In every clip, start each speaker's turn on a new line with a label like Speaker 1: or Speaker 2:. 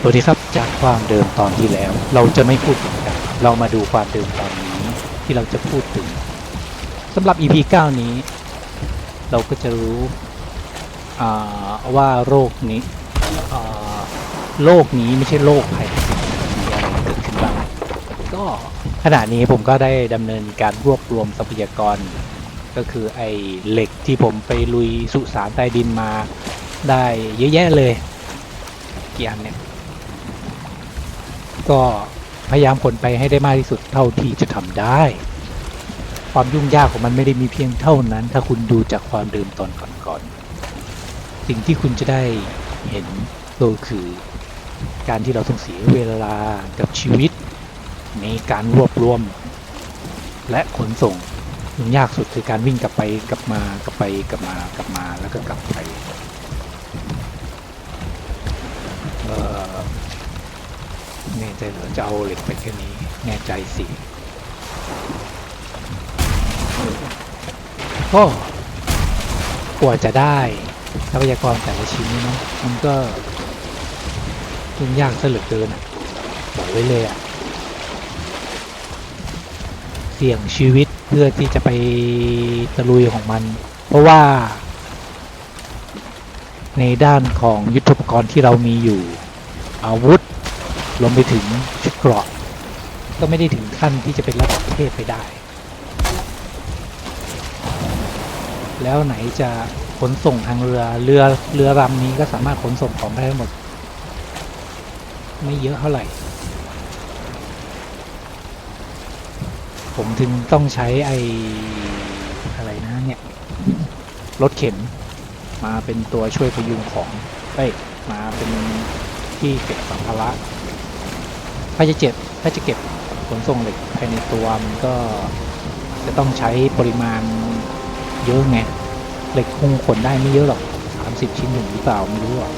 Speaker 1: สวัสดีครับจากความเดิมตอนที่แล้ว เราจะไม่พูดถึงกันเรามาดูความเดิมตอนนี้ที่เราจะพูดถึงสำหรับ EP 9 นี้ เราก็จะรู้ว่าโรคนี้โรคนี้ไม่ใช่โรคภัยมีอะไรเกิดขึ้นบ้างก็ขณะนี้ผมก็ได้ดำเนินการรวบรวมทรัพยากร ก็คือไอ้เหล็กที่ผมไปลุยสุสานใต้ดินมาได้เยอะแยะเลยกี่อันเนี่ย ก็พยายามขนไปให้ได้มากที่สุดเท่าที่จะทำได้ ความยุ่งยากของมันไม่ได้มีเพียงเท่านั้น ถ้าคุณดูจากความเดิมตอนก่อนๆสิ่งที่คุณจะได้เห็นก็คือ การที่เราต้องเสียเวลากับชีวิต ในการรวบรวม และขนส่งยุ่งยากสุดคือการวิ่งกลับไปกลับมากลับไปกลับมากลับมาแล้วก็กลับไปเอ่อ แน่ใจเหรอจะเอาเหล็กไปแค่นี้แน่ใจสิก็กว่าจะได้ทรัพยากรแต่ละชิ้นนี่นะมันก็ยุ่งยากซะเหลือเกินอะบอกไว้เลยอะเสี่ยงชีวิตเพื่อที่จะไปตะลุยของมัน เพราะว่า ในด้านของยุทธปกรณ์ที่เรามีอยู่ อาวุธ รวมไปถึงชุดเกราะก็ไม่ได้ถึงขั้นที่จะเป็นระดับเทพไปได้ แล้วไหนจะขนส่งทางเรือเรือเรือลำนี้ก็สามารถขนส่งของได้หมด ไม่เยอะเท่าไหร่ ผมถึงต้องใช้ไออะไรนะเนี่ยรถเข็นมาเป็นตัวช่วยพยุงของเอ้ยมาเป็นที่เก็บสัมภาระ ถ้าจะเจ็บถ้าจะเก็บขนส่งเหล็กภายในตัวมันก็จะต้องใช้ปริมาณเยอะไงเหล็กคงขนได้ไม่เยอะหรอก 30 ชิ้นถึงหรือเปล่าไม่รู้หรอก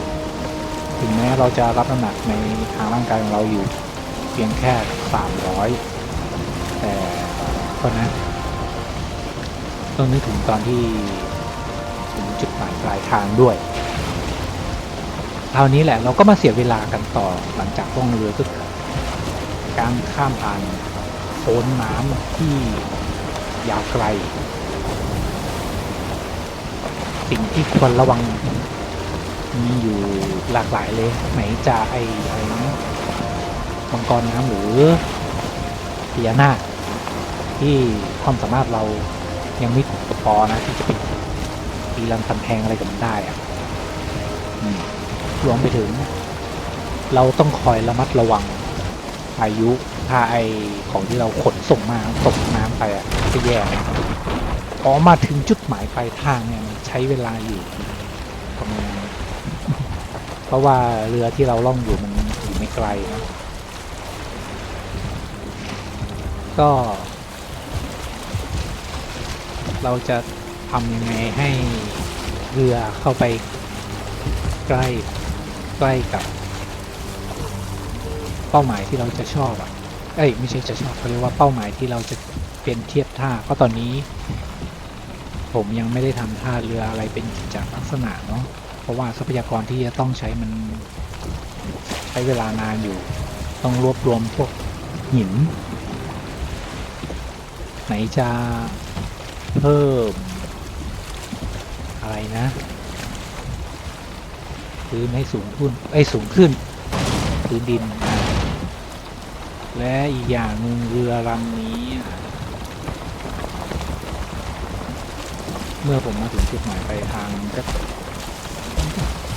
Speaker 1: ถึงแม้เราจะรับน้ำหนักในทางร่างกายของเราอยู่ เพียงแค่ 300 แต่ก็นะต้องนึกถึงตอนที่ถึงจุดหมายปลายทางด้วยคราวนี้แหละเราก็มาเสียเวลากันต่อหลังจากล่องเรือก็คื การข้ามผ่านโพ้นน้ำที่ยาวไกล สิ่งที่ควรระวังมีอยู่หลากหลายเลย ไหนจะไออะไรนะมังกรน้ำหรือพญานาคที่ความสามารถเรายังไม่พอนะที่จะไปตีรันฟันแทงอะไรกับมันได้อะรวมไปถึง เราต้องคอยระมัดระวัง พายุถ้าไอของที่เราขนส่งมาตกน้ำไปอะจะแย่นะพอมาถึงจุดหมายปลายทางเนี่ยมันใช้เวลาอยู่ประมาณเพราะว่าเรือที่เราล่องอยู่มันอยู่ไม่ไกลนะก็ เราจะทำยังไงให้เรือเข้าไปใกล้ใกล้กับ เป้าหมายที่เราจะชอบอะเอ้ยไม่ใช่จะชอบเขาเรียกว่าเป้าหมายที่เราจะเป็นเทียบท่าเพราะตอนนี้ ผมยังไม่ได้ทำท่าเรืออะไรเป็นกิจลักษณะเนาะเพราะว่าทรัพยากรที่จะต้องใช้มันใช้เวลานานอยู่ ต้องรวบรวมพวกหิน ไหนจะเพิ่มอะไรนะพื้นให้สูงขึ้นไอ้สูงขึ้นพื้นดินอะ และอีกอย่างหนึ่งเรือลำนี้ เมื่อผมมาถึงจุดหมายปลายทางก็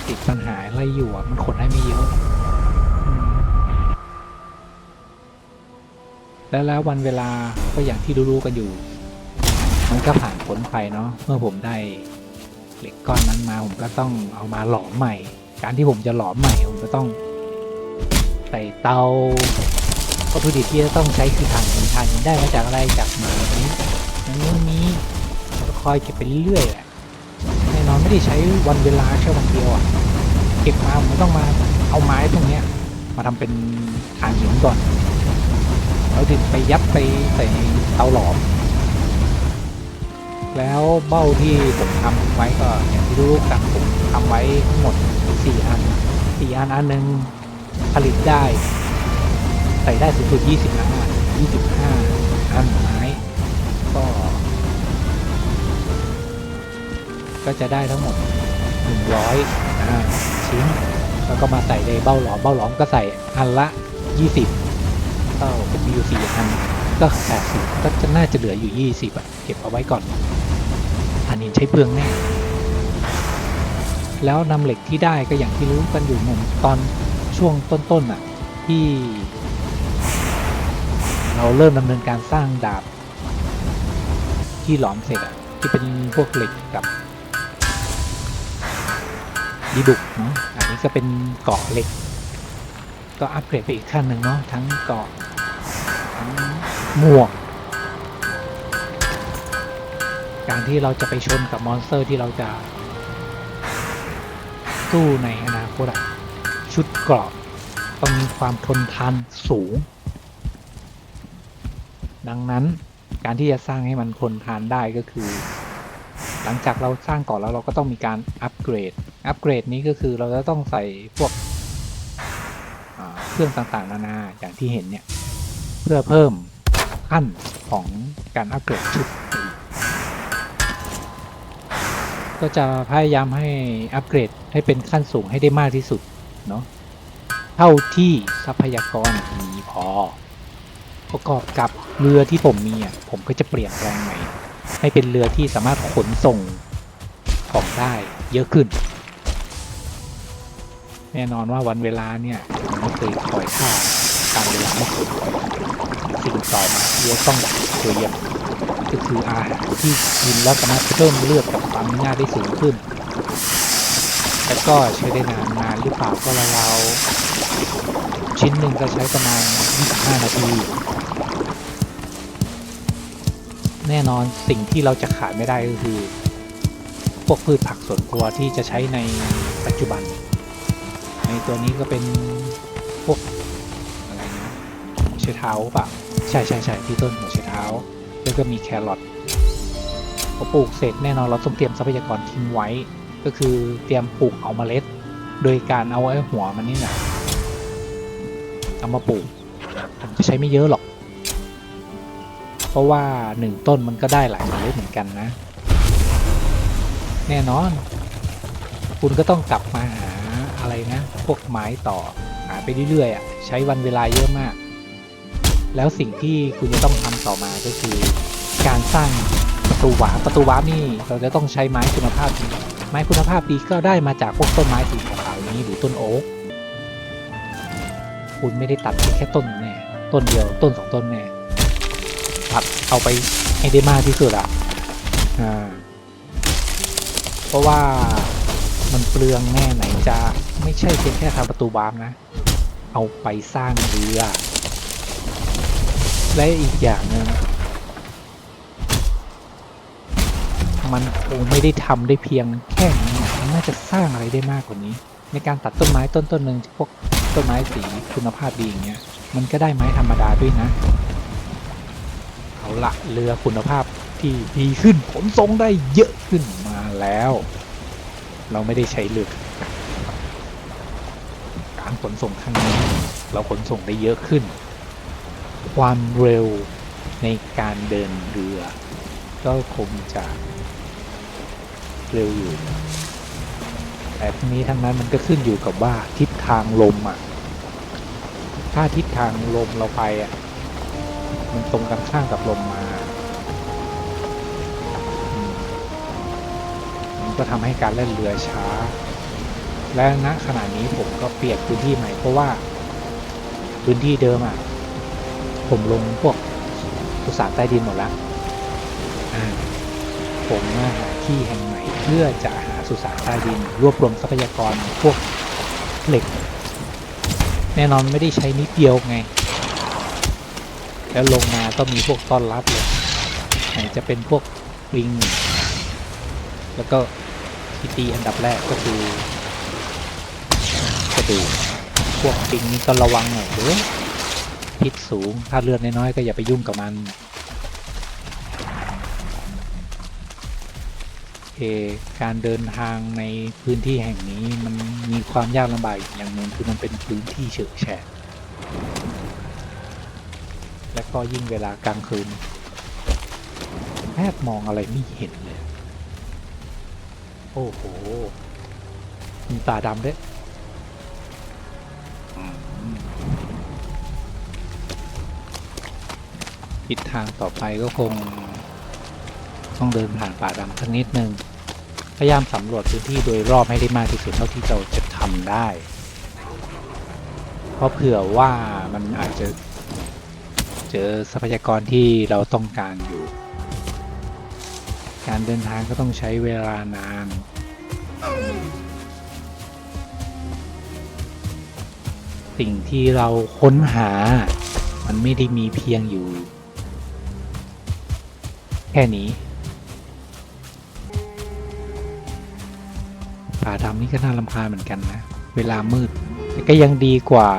Speaker 1: ติดปัญหาอะไรอยู่อะ มันขนได้ไม่เยอะและแล้ววันเวลาก็อย่างที่รู้ๆกันอยู่ มันก็ผ่านผลไปเนาะ เมื่อผมได้เหล็กก้อนนั้นมาผมก็ต้องเอามาหลอมใหม่ การที่ผมจะหลอมใหม่ผมก็ต้องใส่เตา วัตถุดิบที่จะต้องใช้คือถ่านหินถ่านหินได้มาจากอะไรจากไม้นั้นนู่นนี้แล้วก็คอยเก็บไปเรื่อยๆแหละแน่นอนไม่ได้ใช้วันเวลาแค่วันเดียวอะเก็บมาผมต้องมาเอาไม้ตรงเนี้ย มาทำเป็นถ่านหินก่อนแล้วถึงไปยัดไปใส่เตาหลอมแล้วเบ้าที่ผมทำไว้ก็อย่างที่รู้ๆกันผมทำไว้ทั้งหมดสี่อันสี่อันอันหนึ่งผลิตได้ ใส่ได้สูงสุด20ล้าน25 อันไม้ก็ ก็จะได้ทั้งหมด 100อ่าชิ้น แล้วก็มาใส่ในเบ้าหลอม เบ้าหลอมก็ใส่อันละ 20ก็เป็น BU4 อัน ก็ 80 ก็จะน่าจะเหลืออยู่ 20อะ เก็บเอาไว้ก่อน อันนี้ใช้เปลืองแน่ แล้วนำเหล็กที่ได้ก็อย่างที่รู้กันอยู่หมือนตอนช่วงต้นๆอะที่ เราเริ่มดำเนินการสร้างดาบที่หลอมเสร็จอะที่เป็นพวกเหล็กกับดีบุกเนาะอันนี้ก็เป็นเกาะเหล็ก ก็อัปเกรดไปอีกขั้นหนึ่งเนาะทั้งเกาะทั้งหมวก การที่เราจะไปชนกับมอนสเตอร์ที่เราจะสู้ในอนาคตชุดเกราะต้องมีความทนทานสูง ดังนั้นการที่จะสร้างให้มันทนทานได้ก็คือ หลังจากเราสร้างก่อนแล้วเราก็ต้องมีการอัปเกรด อัปเกรดนี้ก็คือเราจะต้องใส่พวกเครื่องต่างๆ นานาอย่างที่เห็นเนี่ย เพื่อเพิ่มขั้นของการอัปเกรดชุด ก็จะพยายามให้อัปเกรดให้เป็นขั้นสูงให้ได้มากที่สุดเนาะเท่าที่ทรัพยากรมีพอ ประกอบกับเรือที่ผมมีอะผมก็จะเปลี่ยนแปลงใหม่ให้เป็นเรือที่สามารถขนส่งของได้เยอะขึ้น แน่นอนว่าวันเวลาเนี่ยไม่เคยคอยค่าการเวลาไม่เคยสิ่งต่อมาที่จะต้องเตรียมก็คืออาหารที่กินแล้วสามารถเพิ่มเลือดกับความง่ายได้สูงขึ้น แล้วก็ใช้ได้นานนานหรือเปล่าก็ราวชิ้นหนึ่งก็ใช้ประมาณ 25 นาที แน่นอนสิ่งที่เราจะขาดไม่ได้ก็คือ พวกพืชผักสวนครัวที่จะใช้ในปัจจุบัน ในตัวนี้ก็เป็นพวกอะไรนะหัวไชเท้าป่ะใช่ใช่ใช่ที่ต้นหัวไชเท้า แล้วก็มีแครอทพอปลูกเสร็จแน่นอนเราต้องเตรียมทรัพยากรทิ้งไว้ ก็คือเตรียมปลูกเอาเมล็ด โดยการเอาไอ้หัวมันนี่นะเอามาปลูกผมจะใช้ไม่เยอะหรอก เพราะว่าหนึ่งต้นมันก็ได้หลายเมล็ดเหมือนกันนะ แน่นอน คุณก็ต้องกลับมาหาอะไรนะ พวกไม้ต่อหาไปเรื่อยๆอะใช้วันเวลาเยอะมาก แล้วสิ่งที่คุณจะต้องทำต่อมาก็คือ การสร้างประตูวาประตูวานี่เราจะต้องใช้ไม้คุณภาพดีไม้คุณภาพดีก็ได้มาจากพวกต้นไม้สีขาวนี้หรือต้นโอ๊กคุณไม่ได้ตัดแค่ต้นแน่ต้นเดียวต้นสองต้นแน่ ตัดเอาไปให้ได้มากที่สุดอะอ่าเพราะว่ามันเปลืองแน่ไหนจะไม่ใช่เพียงแค่ทำประตูวาร์ปนะ เอาไปสร้างเรือ และอีกอย่างหนึ่งมันคงไม่ได้ทำได้เพียงแค่นี้นะมันน่าจะสร้างอะไรได้มากกว่านี้ ในการตัดต้นไม้ต้นต้นหนึ่งพวกต้นไม้สีคุณภาพดีอย่างเงี้ยมันก็ได้ไม้ธรรมดาด้วยนะ ละเรือคุณภาพที่ดีขึ้นขนส่งได้เยอะขึ้นมาแล้ว เราไม่ได้ใช้เรือการขนส่งครั้งนี้ เราขนส่งได้เยอะขึ้น ความเร็วในการเดินเรือ ก็คงจะเร็วอยู่แต่ทั้งนี้ทั้งนั้นมันก็ขึ้นอยู่กับว่าทิศทางลมอะ ถ้าทิศทางลมเราไปอะ มันตรงกันข้ามกับลมมา มันก็ทำให้การเล่นเรือช้า และณขณะนี้ผมก็เปลี่ยนพื้นที่ใหม่เพราะว่าพื้นที่เดิมอะ ผมลงพวกสุสานใต้ดินหมดแล้วผมมาหาที่แห่งใหม่เพื่อจะหาสุสานใต้ดิน รวบรวมทรัพยากรพวกเหล็ก แน่นอนไม่ได้ใช้นิดเดียวไง แล้วลงมาก็มีพวกต้อนรับเลยไหนจะเป็นพวกลิง แล้วก็ที่ตีอันดับแรกก็คือกระดูกพวกปิงนี่ก็ระวังหน่อยเด้อพิษสูงถ้าเลือดน้อยๆก็อย่าไปยุ่งกับมันโอเคการเดินทางในพื้นที่แห่งนี้มันมีความยากลำบากอย่างหนึ่งคือมันเป็นพื้นที่เฉอะแฉะ และก็ยิ่งเวลากลางคืนแทบมองอะไรไม่เห็นเลย โอ้โห มีตาดำด้วยทิศทางต่อไปก็คง ต้องเดินผ่านป่าดำสักนิดนึง พยายามสำรวจพื้นที่โดยรอบให้ได้มากที่สุดเท่าที่เราจะทำได้ เพราะเผื่อว่ามันอาจจะ เจอทรัพยากรที่เราต้องการอยู่ การเดินทางก็ต้องใช้เวลานานสิ่งที่เราค้นหา มันไม่ได้มีเพียงอยู่ แค่นี้ป่าดำนี่ก็น่ารำคาญเหมือนกันนะ เวลามืด แต่ก็ยังดีกว่า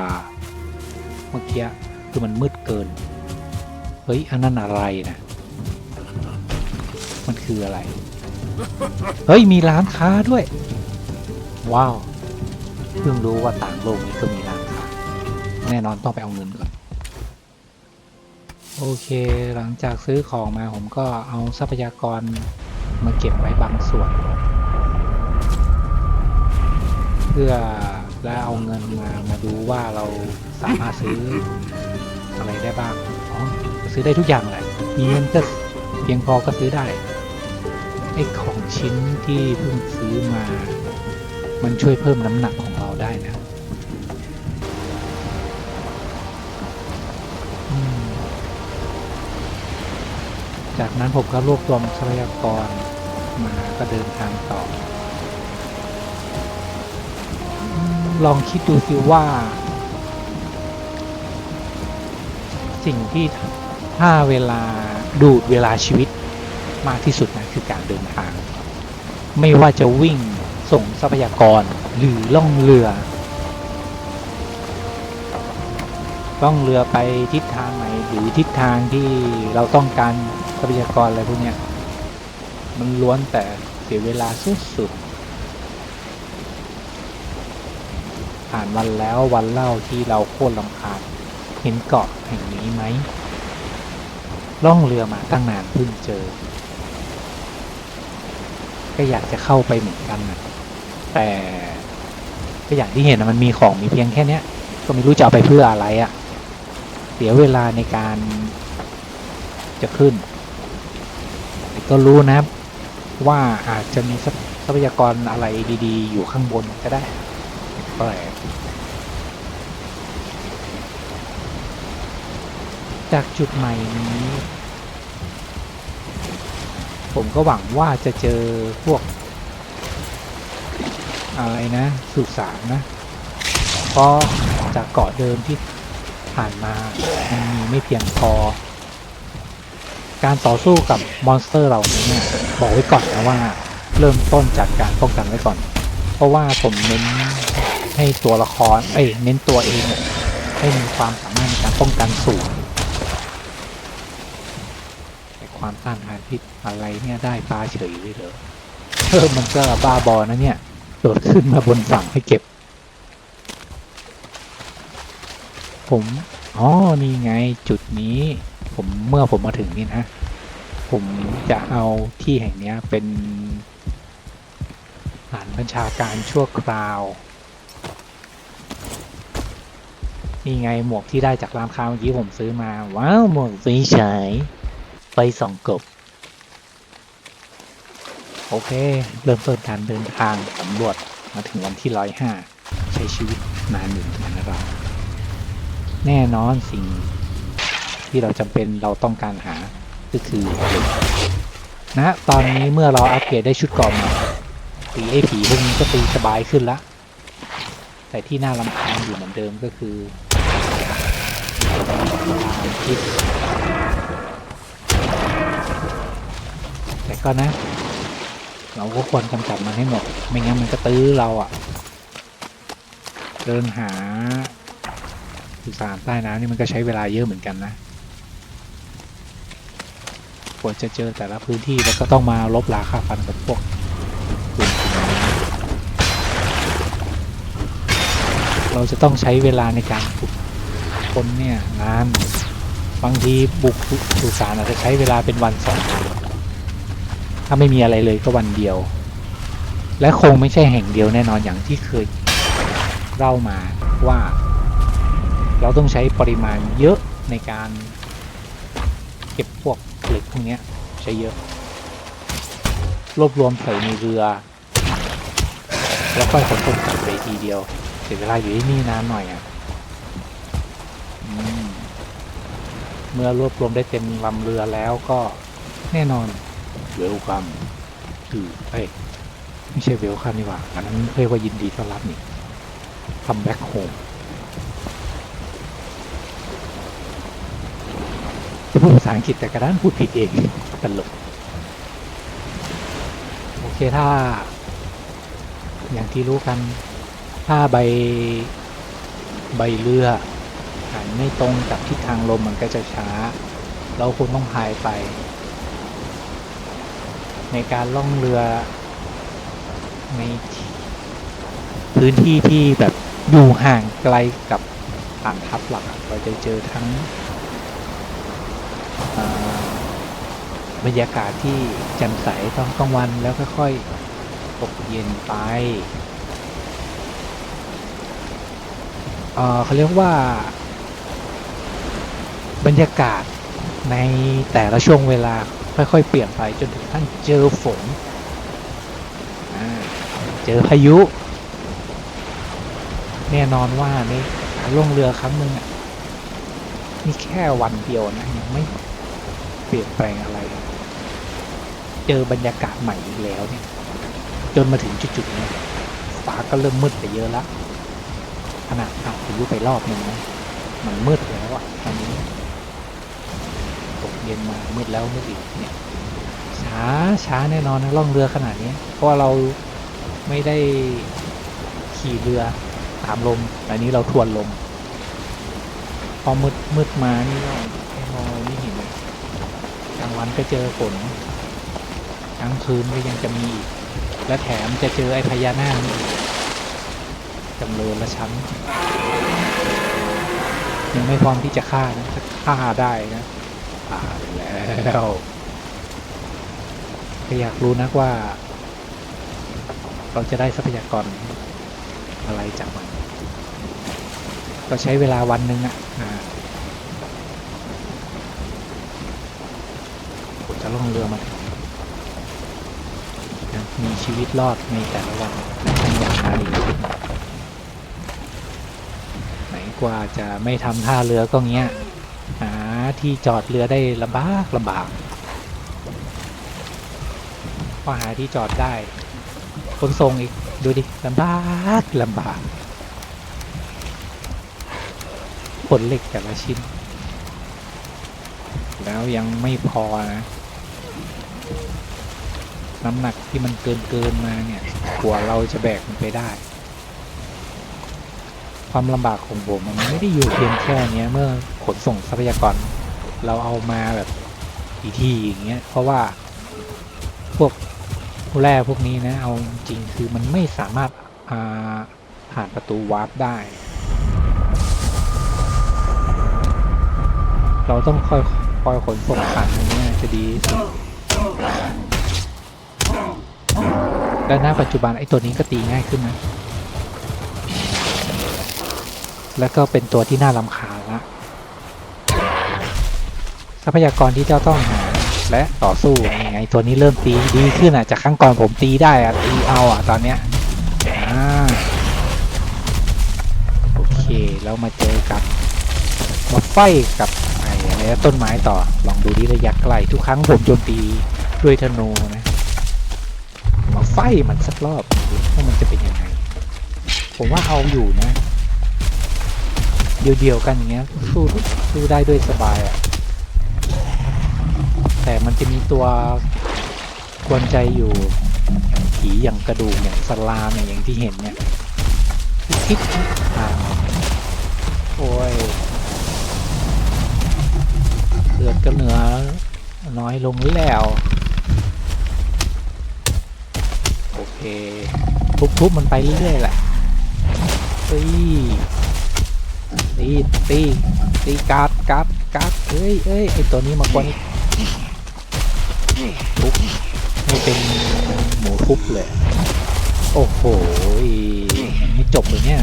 Speaker 1: เมื่อกี้คือมันมืดเกิน เฮ้ย อันนั้นอะไรนะมันคืออะไร เฮ้ย มีร้านค้าด้วย ว้าวเพิ่งรู้ว่าต่างโลกนี้ก็มีร้านค้า แน่นอนต้องไปเอาเงินก่อน โอเค หลังจากซื้อของมาผมก็เอาทรัพยากรมาเก็บไว้บางส่วน เพื่อแล้วเอาเงินมามาดูว่าเราสามารถซื้ออะไรได้บ้าง ซื้อได้ทุกอย่างแหละมีเงินก็เพียงพอก็ซื้อได้ไอ้ของชิ้นที่เพิ่งซื้อมา มันช่วยเพิ่มน้ำหนักของเราได้นะจากนั้นผมก็รวบรวมทรัพยากรมาก็เดินทางต่อ ลองคิดดูสิว่า สิ่งที่ ถ้าเวลาดูดเวลาชีวิตมากที่สุดนะคือการเดินทาง ไม่ว่าจะวิ่งส่งทรัพยากรหรือล่องเรือ ล่องเรือไปทิศทางไหนหรือทิศทางที่เราต้องการทรัพยากรอะไรพวกนี้มันล้วนแต่เสียเวลาสุดๆผ่านวันแล้ววันเล่าที่เราโคตรลำคาญเห็นเกาะแห่งนี้ไหม ล่องเรือมาตั้งนานเพิ่งเจอ ก็อยากจะเข้าไปเหมือนกันนะแต่ก็อย่างที่เห็นนะมันมีของมีเพียงแค่เนี้ย ก็ไม่รู้จะเอาไปเพื่ออะไรอะ่ะ เสียเวลาในการจะขึ้นก็รู้นะว่าอาจจะมีทรัพยากรอะไรดี ๆ อยู่ข้างบนก็ได้ก็แปลก จากจุดใหม่นี้ ผมก็หวังว่าจะเจอพวกอะไรนะสุสานนะเพราะจากเกาะเดิมที่ผ่านมามันมีไม่เพียงพอ การต่อสู้กับมอนสเตอร์เหล่านี้เนี่ยบอกไว้ก่อนนะว่าเริ่มต้นจากการป้องกันไว้ก่อน เพราะว่าผมเน้นให้ตัวละครเอ้ยเน้นตัวเองให้มีความสามารถในการป้องกันสูง แต่ ความต้านทานพิษอะไรเนี่ยได้ปลาเฉยเลยเหรอเออมันก็บ้าบอนะเนี่ยโดดขึ้นมาบนฝั่งให้เก็บ ผมอ๋อนี่ไงจุดนี้ ผมเมื่อผมมาถึงนี่นะ ผมจะเอาที่แห่งนี้เป็นฐานบัญชาการชั่วคราวนี่ไงหมวกที่ได้จากร้านค้าเมื่อกี้ผมซื้อมา ว้าว หมวกไฟฉาย ไฟส่องกบ โอเค เริ่มต้นการเดินทางสำรวจมาถึงวันที่ร้อยห้าใช้ชีวิตนานอยู่เหมือนกันนะเราแน่นอนสิ่งที่เราจำเป็นเราต้องการหาก็คือนะตอนนี้เมื่อเราอัปเกรดได้ชุดกรอมาตีไอ้ผีพวกนี้ก็ตีสบายขึ้นละแต่ที่น่ารำคาญอยู่เหมือนเดิมก็คือพิษ ก่อนนะ เราก็ควรกำจัดมันให้หมด ไม่งั้นมันก็ตื้อเราอะ่ะ เดินหาสุสานใต้น้ำนี่มันก็ใช้เวลาเยอะเหมือนกันนะกว่าจะเจอแต่ละพื้นที่แล้วก็ต้องมาลบลาค่าฟันกับพวกกลุ่มเราจะต้องใช้เวลาในการบุกคนเนี่ยนาน บางทีบุกสุสานอาจจะใช้เวลาเป็นวันสองวันาไม่มีอะไรเลยก็วันเดียว และคงไม่ใช่แห่งเดียวแน่นอนอย่างที่เคยเล่ามาว่า เราต้องใช้ปริมาณเยอะในการเก็บพวกเหล็กพวกนี้ใช้เยอะ รวบรวมใส่ในเรือ แล้วค่อยขนส่งกลับไปทีเดียว เสียเวลาอยู่ที่นี่นานหน่อยอะอมเมื่อรวบรวมได้เต็มลำเรือแล้วก็แน่นอน เวลคัมคือเอ้ยไม่ใช่เวลคัมนี่หว่าอันนั้นเรียกว่ายินดีต้อนรับนี่คัมแบ็กโฮมจะพูดภาษาอังกฤษแต่กระด้านพูดผิดเองตลกโอเคถ้า อย่างที่รู้กัน ถ้าใบใบเรือหันไม่ตรงกับทิศทางลมมันก็จะช้า เราควรต้องพายไป ในการล่องเรือในพื้นที่ที่แบบอยู่ห่างไกลกับฐานทัพหลักเราจะเจอทั้งบรรยากาศที่แจ่มใสตอนกลางวันแล้วค่อยๆตกเย็นไปเเขาเรียกว่า บรรยากาศในแต่ละช่วงเวลา ค่อยๆ เปลี่ยนไปจนถึงขั้นเจอฝน เจอพายุ แน่นอนว่าในการล่องเรือครั้งหนึ่งนี่แค่วันเดียวนะยังไม่เปลี่ยนแปลงอะไร เจอบรรยากาศใหม่อีกแล้วเนี่ย จนมาถึงจุดๆนี้ฟ้าก็เริ่มมืดไปเยอะแล้วขนาดอาบพายุไปรอบหนึ่งนะมันมืดแล้วอะตอนนี้ เย็นมามืดแล้วมืดอีกเนี่ยช้าช้าแน่นอนนะล่องเรือขนาดนี้ เพราะว่าเราไม่ได้ขี่เรือตามลมแต่นี้เราทวนลมพอมืดมืดมานี่ก็ไม่มองไม่เห็นกลางวันก็เจอฝนกลางคืนก็ยังจะมีอีกและแถมจะเจอไอ้พญานาคจำเลยละชั้นยังไม่พร้อมที่จะฆ่านะถ้าฆ่าได้นะ่าไปแล้วก็อยากรู้นักว่า เราจะได้ทรัพยากรอะไรจากมัน ก็ใช้เวลาวันหนึ่งอะอ่าผมจะล่องเรือมามีชีวิตรอดในแต่ละวันและทำอย่างนาดีไหนกว่าจะไม่ทำท่าเรือก็เงี้ยหา ที่จอดเรือได้ลำบากลำบากพอหาที่จอดได้ขนส่งอีก ดูดิลำบากลำบากขนเหล็กแต่ละชิ้น แล้วยังไม่พอนะ น้ำหนักที่มันเกินเกินมาเนี่ยกว่าเราจะแบกมันไปได้ ความลำบากของผมมันไม่ได้อยู่เพียงแค่เนี้ยเมื่อขนส่งทรัพยากร เราเอามาแบบอีทีอย่างเงี้ยเพราะว่าพวกแร่พวกนี้นะเอาจริงคือมันไม่สามารถาผ่านประตูวาร์ปได้ เราต้องค่อยคอยขนส่งผ่านตรงนี้จะดีและณปัจจุบันไอ้ตัวนี้ก็ตีง่ายขึ้นนะ แล้วก็เป็นตัวที่น่ารำคาญละ ทรัพยากรที่เจ้าต้องหาและต่อสู้ยังไงตัวนี้เริ่มตีดีขึ้นอะจากครั้งก่อนผมตีได้อะตีเอาอะตอนเนี้ยโอเคแล้วมาเจอกับมาไฟกับไอ้อะไรต้นไม้ต่อลองดูที่ระยะไกลทุกครั้งผมโจมตีด้วยธนูนะมาไฟมันสักรอบว่ามันจะเป็นยังไงผมว่าเอาอยู่นะ เดียวๆกันอย่างเงี้ยสู้สู้ได้ด้วยสบายอะ แต่มันจะมีตัวกวนใจอยู่ผีอย่างกระดูกอย่างสลาเนี่ยอย่างที่เห็นเนี่ยคิดทางโอ้ยเลือดก็เหนือน้อยลงแล้ว โอเค ทุบๆมันไปเรื่อยๆแหละเฮ้ยตีตีการ์ดการ์ดการ์ดเอ้ยเอ้ยไอตัวนี้มากวน ทุบให้เป็นหมูทุบเลย โอ้โหไม่จบเลยเนี่ย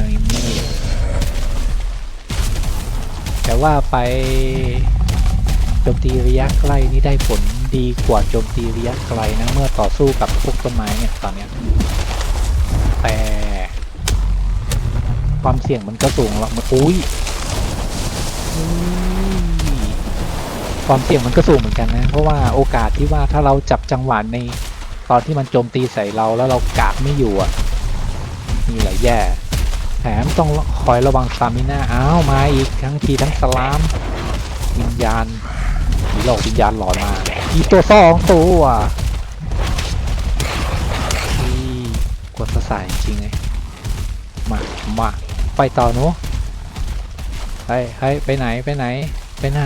Speaker 1: แต่ว่าไปโจมตีระยะใกล้นี่ได้ผลดีกว่าโจมตีระยะไกลนะเมื่อต่อสู้กับพวกต้นไม้เนี่ยตอนเนี้ยแต่ความเสี่ยงมันก็สูงล้วมันอุ้ย ความเสี่ยงมันก็สูงเหมือนกันนะ เพราะว่าโอกาสที่ว่าถ้าเราจับจังหวะในตอนที่มันโจมตีใส่เราแล้วเรากาดไม่อยู่อะนี่แหละแย่แถมต้องคอยระวังสตามิน่าอ้าวมาอีกทั้งทีทั้งสลามวิญญาณหรือหลอกวิญญาณหลอนมาอีตัวสองตัวนี่กดประสาทจริงเลยมามาไปต่อนูไปไปไปไหนไปไหนไปไหน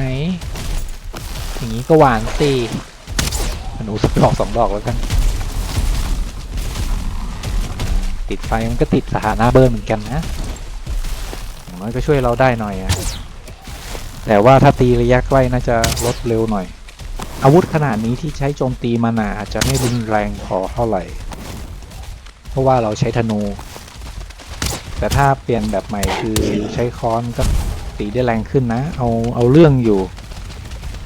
Speaker 1: อย่างนี้ก็หวานสิหนูสักดอกสองดอกแล้วกัน ติดไฟมันก็ติดสถานะเบิร์นเหมือนกันนะอย่างน้อยก็ช่วยเราได้หน่อยอะแต่ว่าถ้าตีระยะใกล้น่าจะลดเร็วหน่อย อาวุธขนาดนี้ที่ใช้โจมตีมานอาจจะไม่รุนแรงพอเท่าไหร่ เพราะว่าเราใช้ธนู แต่ถ้าเปลี่ยนแบบใหม่คือใช้ค้อนก็ตีได้แรงขึ้นนะ เอาเอาเรื่องอยู่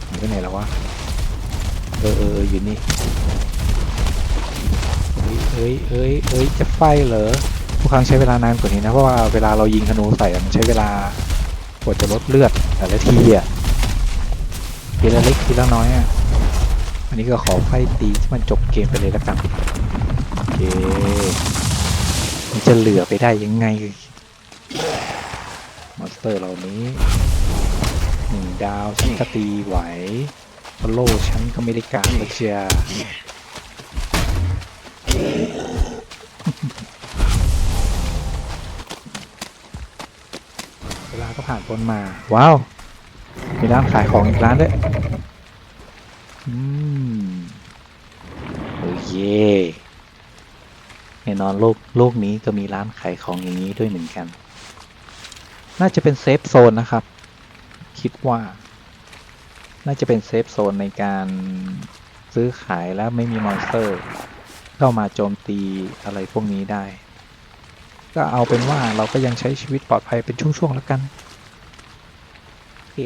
Speaker 1: หนีไปไหนแล้ววะ เออเอออยู่นี่เอ้ยเอ้ยเอ้ยเอ้ยจะไฟเหรอ ทุกครั้งใช้เวลานานกว่านี้นะ เพราะว่าเวลาเรายิงธนูใส่มันใช้เวลากว่าจะลดเลือดแต่ละทีอะทีละเล็กทีละน้อยอะ อันนี้ก็ขอไฟตีที่มันจบเกมไปเลยล้วกันโอเคมันจะเหลือไปได้ยังไงมอนสเตอร์เหล่านี้ หนึ่งดาวฉันก็ตีไหวฟอลโลฉันก็ไม่ได้การนะเชียเวลาก็ผ่านพ้นมา ว้าว มีร้านขายของอีกร้านด้วย อืม โอเคแน่นอนโลกโลกนี้ก็มีร้านขายของอย่างนี้ด้วยเหมือนกัน น่าจะเป็นเซฟโซนนะครับ คิดว่า น่าจะเป็นเซฟโซนในการซื้อขายแล้วไม่มีมอนสเตอร์ เข้ามาโจมตีอะไรพวกนี้ได้ ก็เอาเป็นว่าเราก็ยังใช้ชีวิตปลอดภัยเป็นช่วงๆแล้วกัน โอเค